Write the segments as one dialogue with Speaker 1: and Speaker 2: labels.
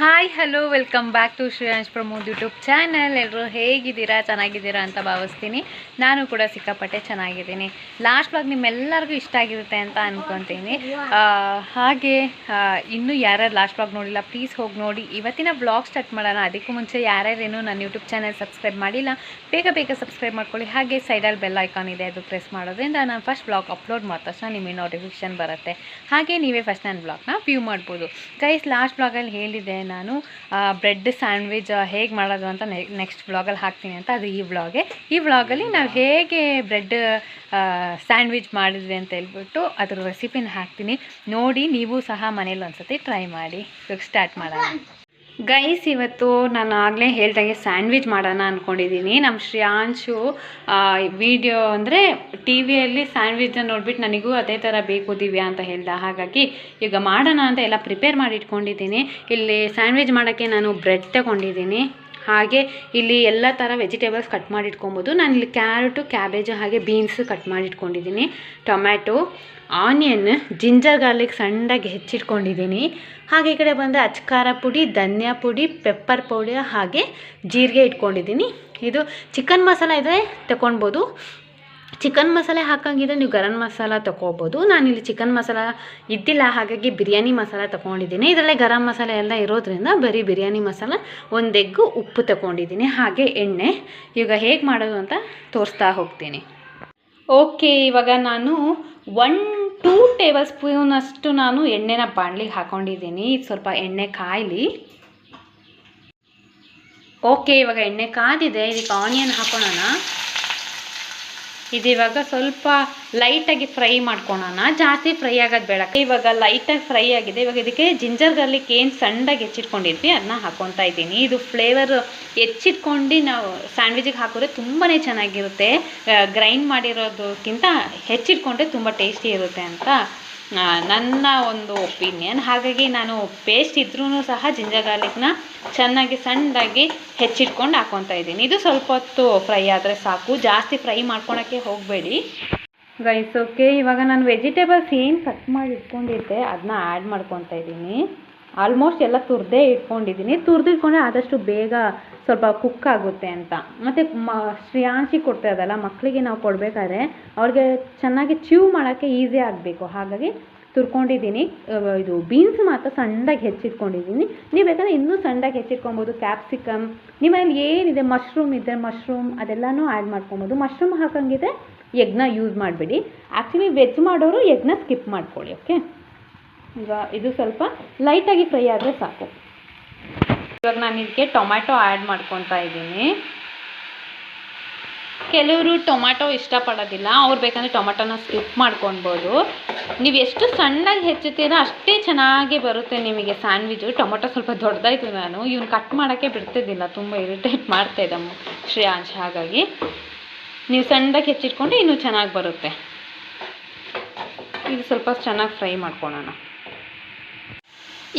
Speaker 1: Hi hello welcome back to Shreyansh Pramod YouTube channel ಎಲ್ಲರೂ ಹೇಗಿದ್ದೀರಾ? ಚೆನ್ನಾಗಿದ್ದೀರಾ ಅಂತ ಭಾವಿಸ್ತೀನಿ. ನಾನು ಕೂಡ ಸಿಕ್ಕಾಪಟ್ಟೆ ಚೆನ್ನಾಗಿದ್ದೀನಿ. ಲಾಸ್ಟ್ ಬ್ಲಾಗ್ ನಿಮ್ಮೆಲ್ಲರಿಗೂ ಇಷ್ಟ ಆಗಿರುತ್ತೆ ಅಂತ ಅಂದ್ಕೊತೀನಿ ಹಾಗೆ ಇನ್ನೂ ಯಾರ್ಯಾರು ಲಾಸ್ಟ್ ಬ್ಲಾಗ್ ನೋಡಿಲ್ಲ ಪ್ಲೀಸ್ ಹೋಗಿ ನೋಡಿ. ಇವತ್ತಿನ ಬ್ಲಾಗ್ ಸ್ಟಾರ್ಟ್ ಮಾಡೋಣ. ಅದಕ್ಕೂ ಮುಂಚೆ ಯಾರ್ಯಾರೇನು ನನ್ನ ಯೂಟ್ಯೂಬ್ ಚಾನಲ್ ಸಬ್ಸ್ಕ್ರೈಬ್ ಮಾಡಿಲ್ಲ, ಬೇಗ ಬೇಗ ಸಬ್ಸ್ಕ್ರೈಬ್ ಮಾಡ್ಕೊಳ್ಳಿ. ಹಾಗೆ ಸೈಡಲ್ಲಿ ಬೆಲ್ ಐಕಾನ್ ಇದೆ, ಅದು ಪ್ರೆಸ್ ಮಾಡೋದ್ರಿಂದ ನಾನು ಫಸ್ಟ್ ಬ್ಲಾಗ್ ಅಪ್ಲೋಡ್ ಮಾಡಿದ ತಕ್ಷಣ ನಿಮಗೆ ನೋಟಿಫಿಕೇಶನ್ ಬರುತ್ತೆ. ಹಾಗೆ ನೀವೇ ಫಸ್ಟ್ ನನ್ನ ಬ್ಲಾಗ್ನ ವ್ಯೂ ಮಾಡ್ಬೋದು. ಗೈಸ್ ಲಾಸ್ಟ್ ಬ್ಲಾಗಲ್ಲಿ ಹೇಳಿದೆ ನಾನು ಬ್ರೆಡ್ ಸ್ಯಾಂಡ್ವಿಚ್ ಹೇಗೆ ಮಾಡೋದು ಅಂತ ನೆಕ್ಸ್ಟ್ ವ್ಲಾಗಲ್ಲಿ ಹಾಕ್ತೀನಿ ಅಂತ ಅದು ಈ ವ್ಲಾಗೆ ಈ ವ್ಲಾಗಲ್ಲಿ ನಾವು ಹೇಗೆ ಬ್ರೆಡ್ ಸ್ಯಾಂಡ್ವಿಚ್ ಮಾಡಿದ್ವಿ ಅಂತ ಹೇಳ್ಬಿಟ್ಟು ಅದ್ರ ರೆಸಿಪಿನ ಹಾಕ್ತೀನಿ. ನೋಡಿ, ನೀವು ಸಹ ಮನೇಲಿ ಒಂದ್ಸತಿ ಟ್ರೈ ಮಾಡಿ. ಸ್ಟಾರ್ಟ್ ಮಾಡೋಣ. ಗೈಸ್, ಇವತ್ತು ನಾನು ಆಗಲೇ ಹೇಳ್ದಂಗೆ ಸ್ಯಾಂಡ್ವಿಚ್ ಮಾಡೋಣ ಅಂದ್ಕೊಂಡಿದ್ದೀನಿ ನಮ್ಮ ಶ್ರೇಯಾಂಶು ವಿಡಿಯೋ ಅಂದರೆ ಟಿ ವಿಯಲ್ಲಿ ಸ್ಯಾಂಡ್ವಿಚ್ನ ನೋಡ್ಬಿಟ್ಟು ನನಗೂ ಅದೇ ಥರ ಬೇಕು ದಿವ್ಯಾ ಅಂತ ಹೇಳ್ದೆ. ಹಾಗಾಗಿ ಈಗ ಮಾಡೋಣ ಅಂತ ಎಲ್ಲ ಪ್ರಿಪೇರ್ ಮಾಡಿ ಇಟ್ಕೊಂಡಿದ್ದೀನಿ. ಇಲ್ಲಿ ಸ್ಯಾಂಡ್ವಿಚ್ ಮಾಡೋಕ್ಕೆ ನಾನು ಬ್ರೆಡ್ ತಗೊಂಡಿದ್ದೀನಿ. ಹಾಗೆ ಇಲ್ಲಿ ಎಲ್ಲ ಥರ ವೆಜಿಟೇಬಲ್ಸ್ ಕಟ್ ಮಾಡಿಟ್ಕೊಬೋದು ನಾನು ಇಲ್ಲಿ ಕ್ಯಾರೆಟು, ಕ್ಯಾಬೇಜು ಹಾಗೆ ಬೀನ್ಸ್ ಕಟ್ ಮಾಡಿ ಇಟ್ಕೊಂಡಿದ್ದೀನಿ. ಟೊಮ್ಯಾಟೊ ಆನಿಯನ್ ಜಿಂಜರ್ ಗಾರ್ಲಿಕ್ ಸಣ್ಣದಾಗಿ ಹೆಚ್ಚಿಟ್ಕೊಂಡಿದ್ದೀನಿ. ಹಾಗೆ ಈ ಕಡೆ ಬಂದರೆ ಅಚ್ಕಾರ ಪುಡಿ, ಧನ್ಯಾ ಪುಡಿ, ಪೆಪ್ಪರ್ ಪೌಡಿ ಹಾಗೆ ಜೀರಿಗೆ ಇಟ್ಕೊಂಡಿದ್ದೀನಿ. ಇದು ಚಿಕನ್ ಮಸಾಲ ಇದ್ದರೆ ತಗೊಳ್ಬೋದು ಚಿಕನ್ ಮಸಾಲೆ ಹಾಕಂಗಿದ್ರೆ ನೀವು ಗರಂ ಮಸಾಲ ತೊಗೋಬೋದು ನಾನಿಲ್ಲಿ ಚಿಕನ್ ಮಸಾಲ ಇದ್ದಿಲ್ಲ, ಹಾಗಾಗಿ ಬಿರಿಯಾನಿ ಮಸಾಲ ತೊಗೊಂಡಿದ್ದೀನಿ ಇದರಲ್ಲೇ ಗರಂ ಮಸಾಲೆ ಎಲ್ಲ ಇರೋದ್ರಿಂದ ಬರೀ ಬಿರಿಯಾನಿ ಮಸಾಲ, ಒಂದು ಎಗ್ಗು ಉಪ್ಪು ತೊಗೊಂಡಿದ್ದೀನಿ ಹಾಗೆ ಎಣ್ಣೆ. ಈಗ ಹೇಗೆ ಮಾಡೋದು ಅಂತ ತೋರಿಸ್ತಾ ಹೋಗ್ತೀನಿ. ಓಕೆ, ಇವಾಗ ನಾನು ಒನ್ ಟೂ ಟೇಬಲ್ ಸ್ಪೂನಷ್ಟು ನಾನು ಎಣ್ಣೆನ ಬಾಣಲಿಗೆ ಹಾಕೊಂಡಿದ್ದೀನಿ. ಇದು ಸ್ವಲ್ಪ ಎಣ್ಣೆ ಕಾಯಲಿ. ಓಕೆ ಇವಾಗ ಎಣ್ಣೆ ಕಾದಿದೆ. ಇದಕ್ಕೆ ಆನಿಯನ್ ಹಾಕೊಳ್ಳೋಣ ಇದು ಇವಾಗ ಸ್ವಲ್ಪ ಲೈಟಾಗಿ ಫ್ರೈ ಮಾಡ್ಕೊಳೋಣ. ಜಾಸ್ತಿ ಫ್ರೈ ಆಗೋದು ಬೇಡ. ಇವಾಗ ಲೈಟಾಗಿ ಫ್ರೈ ಆಗಿದೆ. ಇವಾಗ ಇದಕ್ಕೆ ಜಿಂಜರ್ ಗಾರ್ಲಿಕ್ ಏನು ಸಣ್ಣಗೆ ಹೆಚ್ಚಿಟ್ಕೊಂಡಿದ್ವಿ ಅದನ್ನ ಹಾಕೊತಾ ಇದ್ದೀನಿ. ಇದು ಫ್ಲೇವರ್ ಹೆಚ್ಚಿಟ್ಕೊಂಡು ನಾವು ಸ್ಯಾಂಡ್ವಿಚಿಗೆ ಹಾಕಿದ್ರೆ ತುಂಬಾ ಚೆನ್ನಾಗಿರುತ್ತೆ. ಗ್ರೈಂಡ್ ಮಾಡಿರೋದಕ್ಕಿಂತ ಹೆಚ್ಚಿಟ್ಕೊಂಡ್ರೆ ತುಂಬ ಟೇಸ್ಟಿ ಇರುತ್ತೆ ಅಂತ ನನ್ನ ಒಂದು ಒಪಿನಿಯನ್. ಹಾಗಾಗಿ ನಾನು ಪೇಸ್ಟ್ ಇದ್ರೂ ಸಹ ಜಿಂಜರ್ ಗಾರ್ಲಿಕ್ನ ಚೆನ್ನಾಗಿ ಸಣ್ಣದಾಗಿ ಹೆಚ್ಚಿಟ್ಕೊಂಡು ಹಾಕ್ಕೊತಾ ಇದ್ದೀನಿ. ಇದು ಸ್ವಲ್ಪ ಹೊತ್ತು ಫ್ರೈ ಆದರೆ ಸಾಕು. ಜಾಸ್ತಿ ಫ್ರೈ ಮಾಡ್ಕೊಳಕ್ಕೆ ಹೋಗಬೇಡಿ. ಗೈಸ್ ಓಕೆ ಇವಾಗ ನಾನು ವೆಜಿಟೇಬಲ್ಸ್ ಏನು ಕಟ್ ಮಾಡಿ ಇಟ್ಕೊಂಡಿದ್ದೆ ಅದನ್ನ ಆ್ಯಡ್ ಮಾಡ್ಕೊತಾ ಇದ್ದೀನಿ. ಆಲ್ಮೋಸ್ಟ್ ಎಲ್ಲ ತುರ್ದೇ ಇಟ್ಕೊಂಡಿದ್ದೀನಿ. ತುರಿದಿಟ್ಕೊಂಡ್ರೆ ಆದಷ್ಟು ಬೇಗ ಸ್ವಲ್ಪ ಕುಕ್ ಆಗುತ್ತೆ ಅಂತ. ಮತ್ತು ಮ ಶ್ರೇಯಾಂಶಿ ಕೊಡ್ತಾ ಇದ್ದಲ್ಲ ಮಕ್ಕಳಿಗೆ ನಾವು ಕೊಡಬೇಕಾದ್ರೆ ಅವ್ರಿಗೆ ಚೆನ್ನಾಗಿ ಚ್ಯೂ ಮಾಡೋಕ್ಕೆ ಈಸಿ ಆಗಬೇಕು. ಹಾಗಾಗಿ ತುರ್ಕೊಂಡಿದ್ದೀನಿ. ಇದು ಬೀನ್ಸ್ ಮಾತ್ರ ಸಣ್ಣದಾಗಿ ಹೆಚ್ಚಿಟ್ಕೊಂಡಿದ್ದೀನಿ. ನೀವು ಬೇಕಾದ್ರೆ ಇನ್ನೂ ಸಣ್ಣದಾಗಿ ಹೆಚ್ಚಿಟ್ಕೊಬೋದು ಕ್ಯಾಪ್ಸಿಕಮ್ ನಿಮ್ಮಲ್ಲಿ ಏನಿದೆ ಮಶ್ರೂಮ್ ಇದೆ ಮಶ್ರೂಮ್ ಅದೆಲ್ಲನೂ ಆ್ಯಡ್ ಮಾಡ್ಕೊಬೋದು. ಮಶ್ರೂಮ್ ಹಾಕಂಗಿದ್ರೆ ಎಗ್ನ ಯೂಸ್ ಮಾಡಬೇಡಿ. ಆ್ಯಕ್ಚುಲಿ ವೆಜ್ ಮಾಡೋರು ಎಗ್ನ ಸ್ಕಿಪ್ ಮಾಡ್ಕೊಳ್ಳಿ ಓಕೆ ಈಗ ಇದು ಸ್ವಲ್ಪ ಲೈಟಾಗಿ ಫ್ರೈ ಆದರೆ ಸಾಕು. ಇವಾಗ ನಾನು ಇದಕ್ಕೆ ಟೊಮ್ಯಾಟೊ ಆ್ಯಡ್ ಮಾಡ್ಕೊತಾ ಇದ್ದೀನಿ. ಕೆಲವರು ಟೊಮ್ಯಾಟೊ ಇಷ್ಟಪಡೋದಿಲ್ಲ, ಅವ್ರು ಬೇಕಂದರೆ ಟೊಮ್ಯಾಟೊನ ಸ್ಕಿಪ್ ಮಾಡ್ಕೊಳ್ಬೋದು. ನೀವು ಎಷ್ಟು ಸಣ್ಣದಾಗಿ ಹೆಚ್ಚುತ್ತೀರೋ ಅಷ್ಟೇ ಚೆನ್ನಾಗಿ ಬರುತ್ತೆ ನಿಮಗೆ ಸ್ಯಾಂಡ್ವಿಚು ಟೊಮೊಟೊ ಸ್ವಲ್ಪ ದೊಡ್ಡದಾಯಿತು ನಾನು, ಇವ್ನು ಕಟ್ ಮಾಡೋಕ್ಕೆ ಬಿಡ್ತಿದ್ದಿಲ್ಲ, ತುಂಬ ಇರಿಟೇಟ್ ಮಾಡ್ತಾಯಿದ್ದ ಶ್ರೇಯಾಂಶ, ಹಾಗಾಗಿ. ನೀವು ಸಣ್ಣದಾಗಿ ಹೆಚ್ಚಿಟ್ಕೊಂಡ್ರೆ ಇನ್ನೂ ಚೆನ್ನಾಗಿ ಬರುತ್ತೆ. ಇದು ಸ್ವಲ್ಪ ಚೆನ್ನಾಗಿ ಫ್ರೈ ಮಾಡ್ಕೊಳ್ಳೋಣ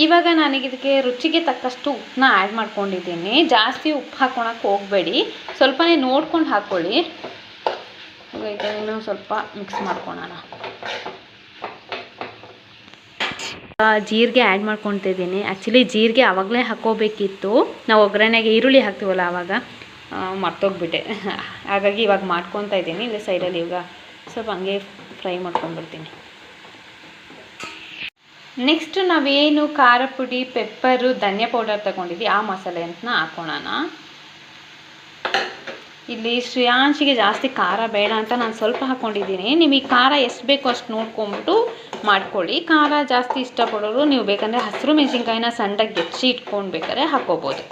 Speaker 1: ಇವಾಗ ನನಗೆ ಇದಕ್ಕೆ ರುಚಿಗೆ ತಕ್ಕಷ್ಟು ಉಪ್ಪನ್ನ ಆ್ಯಡ್ ಮಾಡ್ಕೊಂಡಿದ್ದೀನಿ. ಜಾಸ್ತಿ ಉಪ್ಪು ಹಾಕೊಳಕ್ಕೆ ಹೋಗಬೇಡಿ. ಸ್ವಲ್ಪನೇ ನೋಡ್ಕೊಂಡು ಹಾಕ್ಕೊಳ್ಳಿ ಇದನ್ನು ಸ್ವಲ್ಪ ಮಿಕ್ಸ್ ಮಾಡ್ಕೊಳೋಣ. ಜೀರಿಗೆ ಆ್ಯಡ್ ಮಾಡ್ಕೊತಿದ್ದೀನಿ ಆ್ಯಕ್ಚುಲಿ ಜೀರಿಗೆ ಆವಾಗಲೇ ಹಾಕೋಬೇಕಿತ್ತು. ನಾವು ಒಗ್ಗರಣೆಗೆ ಈರುಳ್ಳಿ ಹಾಕ್ತೀವಲ್ಲ ಆವಾಗ ಮರ್ತೋಗ್ಬಿಟ್ಟೆ. ಹಾಗಾಗಿ ಇವಾಗ ಮಾಡ್ಕೊತಾ ಇದ್ದೀನಿ. ಇಲ್ಲ ಸೈಡಲ್ಲಿ ಇವಾಗ ಸ್ವಲ್ಪ ಹಂಗೆ ಫ್ರೈ ಮಾಡ್ಕೊಂಡ್ಬಿಡ್ತೀನಿ. ನೆಕ್ಸ್ಟ್ ನಾವೇನು ಖಾರ ಪುಡಿ ಪೆಪ್ಪರು ಧನಿಯಾ ಪೌಡರ್ ತಗೊಂಡಿದ್ವಿ, ಆ ಮಸಾಲೆ ಅಂತ ಹಾಕೋಣ ಇಲ್ಲಿ ಶ್ರೇಯಾಂಶಿಗೆ ಜಾಸ್ತಿ ಖಾರ ಬೇಡ ಅಂತ ನಾನು ಸ್ವಲ್ಪ ಹಾಕ್ಕೊಂಡಿದ್ದೀನಿ ನಿಮಗೆ ಖಾರ ಎಷ್ಟು ಬೇಕೋ ಅಷ್ಟು ನೋಡ್ಕೊಂಬಿಟ್ಟು ಮಾಡ್ಕೊಳ್ಳಿ. ಖಾರ ಜಾಸ್ತಿ ಇಷ್ಟಪಡೋರು ನೀವು ಬೇಕಂದರೆ ಹಸಿರು ಮೆಣಸಿನ್ಕಾಯಿನ ಸಣ್ಣಗೆ ಗೆಚ್ಚಿ ಇಟ್ಕೊಂಡು ಬೇಕಾದ್ರೆ ಹಾಕ್ಕೋಬೋದು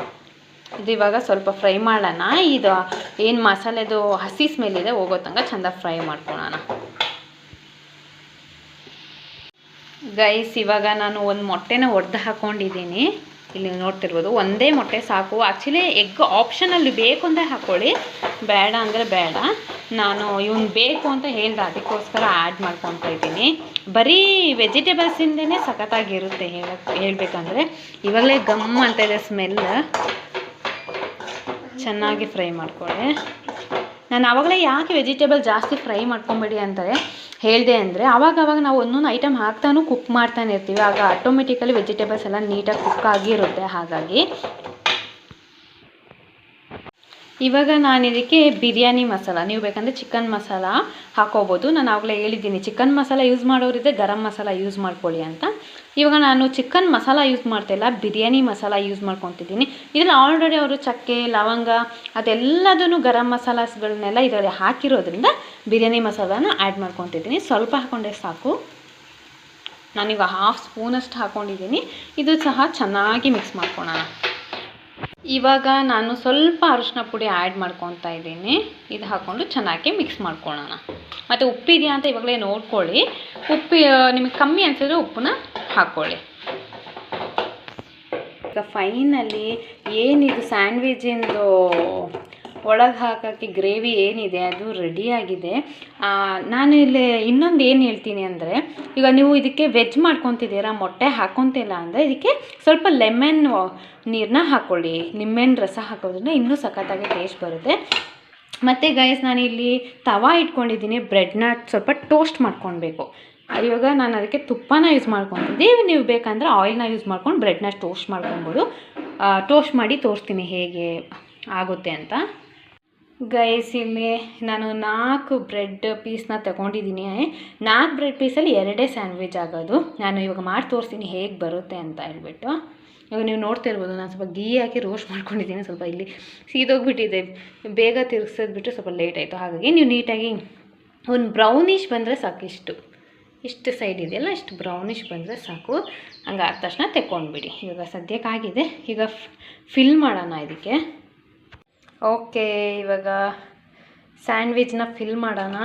Speaker 1: ಇದು ಇವಾಗ ಸ್ವಲ್ಪ ಫ್ರೈ ಮಾಡೋಣ. ಇದು ಏನು ಮಸಾಲೆದು ಹಸಿ ಸ್ಮೆಲ್ ಇದೆ, ಹೋಗೋ ತನಕ ಚೆಂದ ಫ್ರೈ ಮಾಡ್ಕೊಳ್ಳೋಣ ಗೈಸ್ ಇವಾಗ ನಾನು ಒಂದು ಮೊಟ್ಟೆನ ಒಡೆದು ಹಾಕ್ಕೊಂಡಿದ್ದೀನಿ ಇಲ್ಲಿ ನೋಡ್ತಿರ್ಬೋದು, ಒಂದೇ ಮೊಟ್ಟೆ ಸಾಕು. ಆ್ಯಕ್ಚುಲಿ ಎಗ್ ಆಪ್ಷನಲ್ಲಿ ಬೇಕು ಅಂದರೆ ಹಾಕ್ಕೊಳ್ಳಿ ಬೇಡ ಅಂದರೆ ಬೇಡ. ನಾನು ಇವನು ಬೇಕು ಅಂತ ಹೇಳ್ದೆ, ಅದಕ್ಕೋಸ್ಕರ ಆ್ಯಡ್ ಮಾಡ್ಕೊತಾ ಇದ್ದೀನಿ. ಬರೀ ವೆಜಿಟೇಬಲ್ಸಿಂದನೇ ಸಖತ್ತಾಗಿರುತ್ತೆ ಹೇಳಕ್ಕೆ ಹೇಳಬೇಕಂದ್ರೆ. ಇವಾಗಲೇ ಗಮ್ ಅಂತ ಇದೆ ಸ್ಮೆಲ್ ಚೆನ್ನಾಗಿ ಫ್ರೈ ಮಾಡ್ಕೊಳ್ಳಿ. ನಾನು ಆವಾಗಲೇ ಯಾಕೆ ವೆಜಿಟೇಬಲ್ ಜಾಸ್ತಿ ಫ್ರೈ ಮಾಡ್ಕೊಬೇಡಿ ಅಂತಾರೆ ಹೇಳಿದೆ ಅಂದರೆ ಆವಾಗ ಅವಾಗ ನಾವು ಒಂದೊಂದು ಐಟಮ್ ಹಾಕ್ತಾನು ಕುಕ್ ಮಾಡ್ತಾನೆ ಇರ್ತೀವಿ. ಆಗ ಆಟೋಮೆಟಿಕಲಿ ವೆಜಿಟೇಬಲ್ಸ್ ಎಲ್ಲ ನೀಟಾಗಿ ಕುಕ್ ಆಗಿರುತ್ತೆ. ಹಾಗಾಗಿ ಇವಾಗ ನಾನು ಇದಕ್ಕೆ ಬಿರಿಯಾನಿ ಮಸಾಲ. ನೀವು ಬೇಕಂದರೆ ಚಿಕನ್ ಮಸಾಲ ಹಾಕೋಬೋದು. ನಾನು ಆವಾಗಲೇ ಹೇಳಿದ್ದೀನಿ ಚಿಕನ್ ಮಸಾಲ ಯೂಸ್ ಮಾಡೋರಿದ್ದೆ ಗರಂ ಮಸಾಲ ಯೂಸ್ ಮಾಡ್ಕೊಳ್ಳಿ ಅಂತ. ಇವಾಗ ನಾನು ಚಿಕನ್ ಮಸಾಲ ಯೂಸ್ ಮಾಡ್ತಾಯಿಲ್ಲ ಬಿರಿಯಾನಿ ಮಸಾಲ ಯೂಸ್ ಮಾಡ್ಕೊತಿದ್ದೀನಿ. ಇದರಲ್ಲಿ ಆಲ್ರೆಡಿ ಅವರು ಚಕ್ಕೆ, ಲವಂಗ ಅದೆಲ್ಲದನ್ನು ಗರಂ ಮಸಾಲಾಸ್ಗಳನ್ನೆಲ್ಲ ಇದರಲ್ಲಿ ಹಾಕಿರೋದ್ರಿಂದ ಬಿರಿಯಾನಿ ಮಸಾಲಾನ ಆ್ಯಡ್ ಮಾಡ್ಕೊತಿದ್ದೀನಿ. ಸ್ವಲ್ಪ ಹಾಕೊಂಡೆ ಸಾಕು. ನಾನೀಗ ಹಾಫ್ ಸ್ಪೂನಷ್ಟು ಹಾಕ್ಕೊಂಡಿದ್ದೀನಿ ಇದು ಸಹ ಚೆನ್ನಾಗಿ ಮಿಕ್ಸ್ ಮಾಡ್ಕೊಳೋಣ. ಇವಾಗ ನಾನು ಸ್ವಲ್ಪ ಅರಿಶಿನ ಪುಡಿ ಆ್ಯಡ್ ಮಾಡ್ಕೊತಾ ಇದ್ದೀನಿ. ಇದು ಹಾಕ್ಕೊಂಡು ಚೆನ್ನಾಗಿ ಮಿಕ್ಸ್ ಮಾಡ್ಕೊಳ್ಳೋಣ. ಮತ್ತು ಉಪ್ಪಿದೆಯಾ ಅಂತ ಇವಾಗಲೇ ನೋಡ್ಕೊಳ್ಳಿ. ಉಪ್ಪು ನಿಮಗೆ ಕಮ್ಮಿ ಅನಿಸಿದ್ರೆ ಉಪ್ಪನ್ನ ಹಾಕ್ಕೊಳ್ಳಿ ಈಗ ಫೈನಲಿ ಏನಿದು ಸ್ಯಾಂಡ್ವಿಚಿಂದು ಒಳಗೆ ಹಾಕೋಕ್ಕೆ ಗ್ರೇವಿ ಏನಿದೆ ಅದು ರೆಡಿಯಾಗಿದೆ ನಾನು ಇಲ್ಲಿ ಇನ್ನೊಂದು ಏನು ಹೇಳ್ತೀನಿ ಅಂದರೆ, ಈಗ ನೀವು ಇದಕ್ಕೆ ವೆಜ್ ಮಾಡ್ಕೊತಿದ್ದೀರಾ, ಮೊಟ್ಟೆ ಹಾಕೊತಿಲ್ಲ ಅಂದರೆ ಇದಕ್ಕೆ ಸ್ವಲ್ಪ ಲೆಮನ್ ನೀರನ್ನ ಹಾಕ್ಕೊಳ್ಳಿ ನಿಂಬೆಹಣ್ಣು ರಸ ಹಾಕೋದ್ರಿಂದ ಇನ್ನೂ ಸಖತ್ತಾಗಿ ಟೇಸ್ಟ್ ಬರುತ್ತೆ. ಮತ್ತು ಗೈಸ್ ನಾನಿಲ್ಲಿ ತವಾ ಇಟ್ಕೊಂಡಿದ್ದೀನಿ ಬ್ರೆಡ್ನ ಸ್ವಲ್ಪ ಟೋಸ್ಟ್ ಮಾಡ್ಕೊಳ್ಬೇಕು ಇವಾಗ ನಾನು ಅದಕ್ಕೆ ತುಪ್ಪನ ಯೂಸ್ ಮಾಡ್ಕೊತಿದ್ದೆ ನೀವು ಬೇಕಂದ್ರೆ ಆಯಿಲ್ನ ಯೂಸ್ ಮಾಡ್ಕೊಂಡು ಬ್ರೆಡ್ನ ಟೋಸ್ಟ್ ಮಾಡ್ಕೊಬೋದು ಟೋಸ್ಟ್ ಮಾಡಿ ತೋರಿಸ್ತೀನಿ ಹೇಗೆ ಆಗುತ್ತೆ ಅಂತ. ಗೈಸ್ ಇಲ್ಲಿ ನಾನು ನಾಲ್ಕು ಬ್ರೆಡ್ ಪೀಸ್ನ ತಗೊಂಡಿದ್ದೀನಿ. ನಾಲ್ಕು ಬ್ರೆಡ್ ಪೀಸಲ್ಲಿ ಎರಡೇ ಸ್ಯಾಂಡ್ವಿಚ್ ಆಗೋದು. ನಾನು ಇವಾಗ ಮಾಡಿ ತೋರಿಸ್ತೀನಿ ಹೇಗೆ ಬರುತ್ತೆ ಅಂತ ಹೇಳ್ಬಿಟ್ಟು. ಇವಾಗ ನೀವು ನೋಡ್ತಾ ಇರ್ಬೋದು, ನಾನು ಸ್ವಲ್ಪ ಗೀ ಹಾಕಿ ರೋಸ್ಟ್ ಮಾಡ್ಕೊಂಡಿದ್ದೀನಿ ಸ್ವಲ್ಪ ಇಲ್ಲಿ ಸೀದೋಗ್ಬಿಟ್ಟಿದೆ. ಬೇಗ ತಿರ್ಗಿಸೋದ್ಬಿಟ್ಟು ಸ್ವಲ್ಪ ಲೇಟ್ ಆಯಿತು. ಹಾಗಾಗಿ ನೀವು ನೀಟಾಗಿ ಒಂದು ಬ್ರೌನಿಷ್ ಬಂದರೆ ಸಾಕು ಇಷ್ಟು. ಸೈಡ್ ಇದೆಯಲ್ಲ ಇಷ್ಟು ಬ್ರೌನಿಷ್ ಬಂದರೆ ಸಾಕು. ಹಂಗೆ ಆದ ತಕ್ಷಣ ತೆಕ್ಕೊಂಡ್ಬಿಡಿ. ಇವಾಗ ಸದ್ಯಕ್ಕಾಗಿದೆ ಈಗ ಫಿಲ್ ಮಾಡೋಣ ಇದಕ್ಕೆ. ಓಕೆ, ಇವಾಗ ಸ್ಯಾಂಡ್ವಿಚ್ನ ಫಿಲ್ ಮಾಡೋಣ.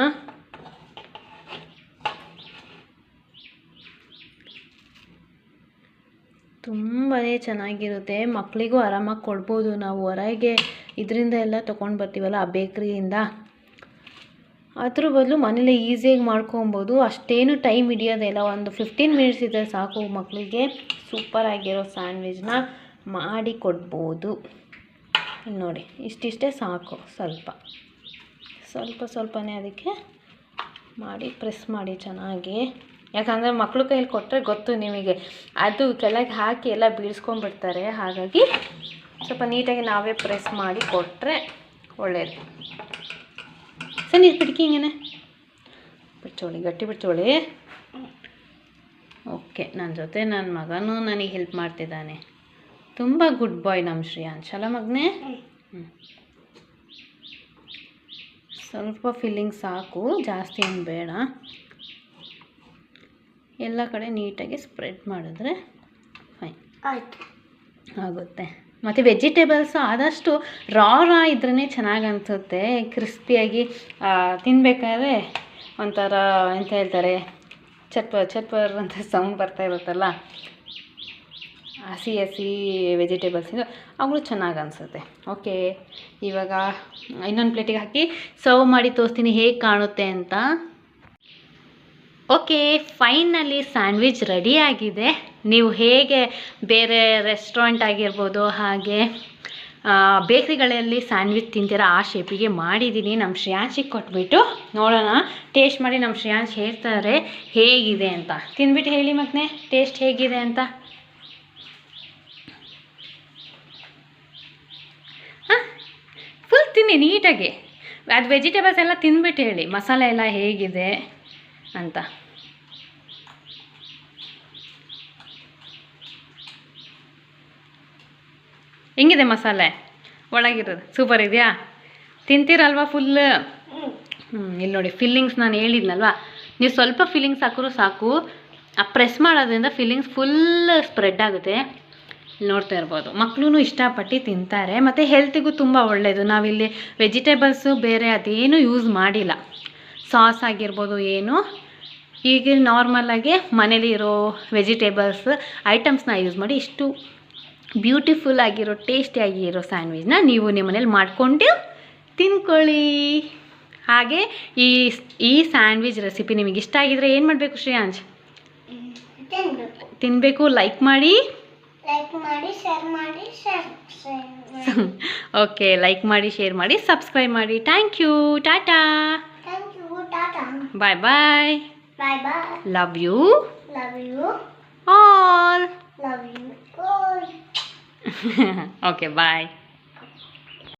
Speaker 1: ತುಂಬಾ ಚೆನ್ನಾಗಿರುತ್ತೆ. ಮಕ್ಕಳಿಗೂ ಆರಾಮಾಗಿ ಕೊಡ್ಬೋದು. ನಾವು ಹೊರಗೆ ಇದರಿಂದ ಎಲ್ಲ ತೊಗೊಂಡು ಬರ್ತೀವಲ್ಲ ಆ ಬೇಕ್ರಿಯಿಂದ. ಅದ್ರ ಬದಲು ಮನೇಲಿ ಈಸಿಯಾಗಿ ಮಾಡ್ಕೊಬೋದು. ಅಷ್ಟೇನು ಟೈಮ್ ಹಿಡಿಯೋದಿಲ್ಲ ಒಂದು ಫಿಫ್ಟೀನ್ ಮಿನಿಟ್ಸ್ ಇದ್ದರೆ ಸಾಕು ಮಕ್ಕಳಿಗೆ ಸೂಪರಾಗಿರೋ ಸ್ಯಾಂಡ್ವಿಚ್ನ ಮಾಡಿ ಕೊಡ್ಬೋದು. ನೋಡಿ, ಇಷ್ಟಿಷ್ಟೇ ಸಾಕು ಸ್ವಲ್ಪ. ಸ್ವಲ್ಪ ಸ್ವಲ್ಪನೇ ಅದಕ್ಕೆ ಮಾಡಿ ಪ್ರೆಸ್ ಮಾಡಿ ಚೆನ್ನಾಗಿ. ಯಾಕಂದರೆ ಮಕ್ಕಳು ಕೈಯಲ್ಲಿ ಕೊಟ್ಟರೆ ಗೊತ್ತು ನಿಮಗೆ. ಅದು ಕೆಳಗೆ ಹಾಕಿ ಎಲ್ಲ ಬೀಳ್ಸ್ಕೊಂಡ್ಬಿಡ್ತಾರೆ. ಹಾಗಾಗಿ ಸ್ವಲ್ಪ ನೀಟಾಗಿ ನಾವೇ ಪ್ರೆಸ್ ಮಾಡಿ ಕೊಟ್ಟರೆ ಒಳ್ಳೆಯದು ಸರ್, ನೀರು ಪಿಡ್ಕಿ ಹಿಂಗೇನೆ? ಬಿಡ್ಚೋಳಿ, ಗಟ್ಟಿ ಬಿಡ್ಚೋಳಿ. ಓಕೆ ನನ್ನ ಜೊತೆ ನನ್ನ ಮಗನೂ ನನಗೆ ಹೆಲ್ಪ್ ಮಾಡ್ತಿದ್ದಾನೆ. ತುಂಬ ಗುಡ್ ಬಾಯ್ ನಮ್ಮ ಶ್ರೇಯಾಂಶ್ ಅಲ್ಲ ಮಗನೇ? ಹ್ಞೂ ಸ್ವಲ್ಪ ಫಿಲ್ಲಿಂಗ್ ಸಾಕು ಜಾಸ್ತಿ ಏನು ಬೇಡ. ಎಲ್ಲ ಕಡೆ ನೀಟಾಗಿ ಸ್ಪ್ರೆಡ್ ಮಾಡಿದ್ರೆ ಫೈನ್.
Speaker 2: ಆಯಿತು.
Speaker 1: ಆಗುತ್ತೆ. ಮತ್ತು ವೆಜಿಟೇಬಲ್ಸು ಆದಷ್ಟು ರಾ ರಾ ಇದ್ರೇ ಚೆನ್ನಾಗಿ ಅನಿಸುತ್ತೆ. ಕ್ರಿಸ್ಪಿಯಾಗಿ ತಿನ್ನಬೇಕಾದ್ರೆ ಒಂಥರ ಎಂತ ಹೇಳ್ತಾರೆ ಚಟ್ಪರ್ ಚಟ್ಪರ್ ಅಂತ ಸೌಂಡ್ ಬರ್ತಾ ಇರುತ್ತಲ್ಲ? ಹಸಿ ಹಸಿ ವೆಜಿಟೇಬಲ್ಸಿಂದು ಅವುಗಳು ಚೆನ್ನಾಗಿ ಅನಿಸುತ್ತೆ. ಓಕೆ ಇವಾಗ ಇನ್ನೊಂದು ಪ್ಲೇಟಿಗೆ ಹಾಕಿ ಸರ್ವ್ ಮಾಡಿ ತೋರಿಸ್ತೀನಿ ಹೇಗೆ ಕಾಣುತ್ತೆ ಅಂತ. ಓಕೆ ಫೈನಲಿ ಸ್ಯಾಂಡ್ವಿಚ್ ಆಗಿದೆ. ನೀವು ಹೇಗೆ ಬೇರೆ ರೆಸ್ಟೋರೆಂಟ್ ಆಗಿರ್ಬೋದು ಹಾಗೆ ಬೇಕ್ರಿಗಳಲ್ಲಿ ಸ್ಯಾಂಡ್ವಿಚ್ ತಿಂತೀರ ಆ ಶೇಪಿಗೆ ಮಾಡಿದ್ದೀನಿ ನಮ್ಮ ಶ್ರೇಯಾಂಶಿಗೆ ಕೊಟ್ಬಿಟ್ಟು ನೋಡೋಣ. ಟೇಸ್ಟ್ ಮಾಡಿ ನಮ್ಮ ಶ್ರೇಯಾಂಶ್ ಹೇಳ್ತಾರೆ ಹೇಗಿದೆ ಅಂತ. ತಿಂದ್ಬಿಟ್ಟು ಹೇಳಿ ಮತ್ತೆ ಟೇಸ್ಟ್ ಹೇಗಿದೆ ಅಂತ. ತಿನ್ನಿ ನೀಟಾಗಿ. ಅದು ವೆಜಿಟೇಬಲ್ಸ್ ಎಲ್ಲ ತಿಂದ್ಬಿಟ್ಟು ಹೇಳಿ, ಮಸಾಲೆ ಎಲ್ಲ ಹೇಗಿದೆ ಅಂತ. ಹೆಂಗಿದೆ ಮಸಾಲೆ? ಒಳಗಿರೋದು ಸೂಪರ್ ಇದೆಯಾ? ತಿಂತೀರಲ್ವಾ ಫುಲ್ ಹ್ಞೂ ಇಲ್ಲಿ ನೋಡಿ ಫಿಲ್ಲಿಂಗ್ಸ್ ನಾನು ಹೇಳಿದ್ನಲ್ವಾ? ನೀವು ಸ್ವಲ್ಪ ಫಿಲ್ಲಿಂಗ್ಸ್ ಹಾಕಿದ್ರು ಸಾಕು. ಆ ಪ್ರೆಸ್ ಮಾಡೋದ್ರಿಂದ ಫಿಲ್ಲಿಂಗ್ಸ್ ಫುಲ್ ಸ್ಪ್ರೆಡ್ ಆಗುತ್ತೆ. ನೋಡ್ತಾ ಇರ್ಬೋದು. ಮಕ್ಕಳು ಇಷ್ಟಪಟ್ಟು ತಿಂತಾರೆ. ಮತ್ತು ಹೆಲ್ತಿಗೂ ತುಂಬ ಒಳ್ಳೆಯದು ನಾವಿಲ್ಲಿ ವೆಜಿಟೇಬಲ್ಸು ಬೇರೆ ಅದೇನು ಯೂಸ್ ಮಾಡಿಲ್ಲ. ಸಾಸ್ ಆಗಿರ್ಬೋದು ಏನು. ಈಗ ನಾರ್ಮಲಾಗಿ ಮನೇಲಿ ಇರೋ ವೆಜಿಟೇಬಲ್ಸ್ ಐಟಮ್ಸ್ನ ಯೂಸ್ ಮಾಡಿ ಇಷ್ಟು ಬ್ಯೂಟಿಫುಲ್ ಆಗಿರೋ ಟೇಸ್ಟಿಯಾಗಿ ಇರೋ ಸ್ಯಾಂಡ್ವಿಚ್ನ ನೀವು ನಿಮ್ಮ ಮನೇಲಿ ಮಾಡಿಕೊಂಡು ತಿನ್ಕೊಳ್ಳಿ. ಹಾಗೆ ಈ ಈ ಸ್ಯಾಂಡ್ವಿಚ್ ರೆಸಿಪಿ ನಿಮಗೆ ಇಷ್ಟ ಆಗಿದ್ರೆ ಏನು ಮಾಡಬೇಕು ಶ್ರೇಯಾಂಶ್?
Speaker 2: ತಿನ್ಬೇಕು.
Speaker 1: ತಿನ್ನಬೇಕು ಲೈಕ್ ಮಾಡಿ.
Speaker 2: ಲೈಕ್ ಮಾಡಿ ಶೇರ್ ಮಾಡಿ ಸಬ್ಸ್ಕ್ರೈಬ್
Speaker 1: ಓಕೆ ಲೈಕ್ ಮಾಡಿ ಶೇರ್ ಮಾಡಿ ಸಬ್ಸ್ಕ್ರೈಬ್ ಮಾಡಿ. Thank you tata
Speaker 2: thank you tata
Speaker 1: bye bye
Speaker 2: bye bye
Speaker 1: love you
Speaker 2: love you
Speaker 1: all
Speaker 2: love you ಓಯ್
Speaker 1: ಓಕೆ ಬಾಯ್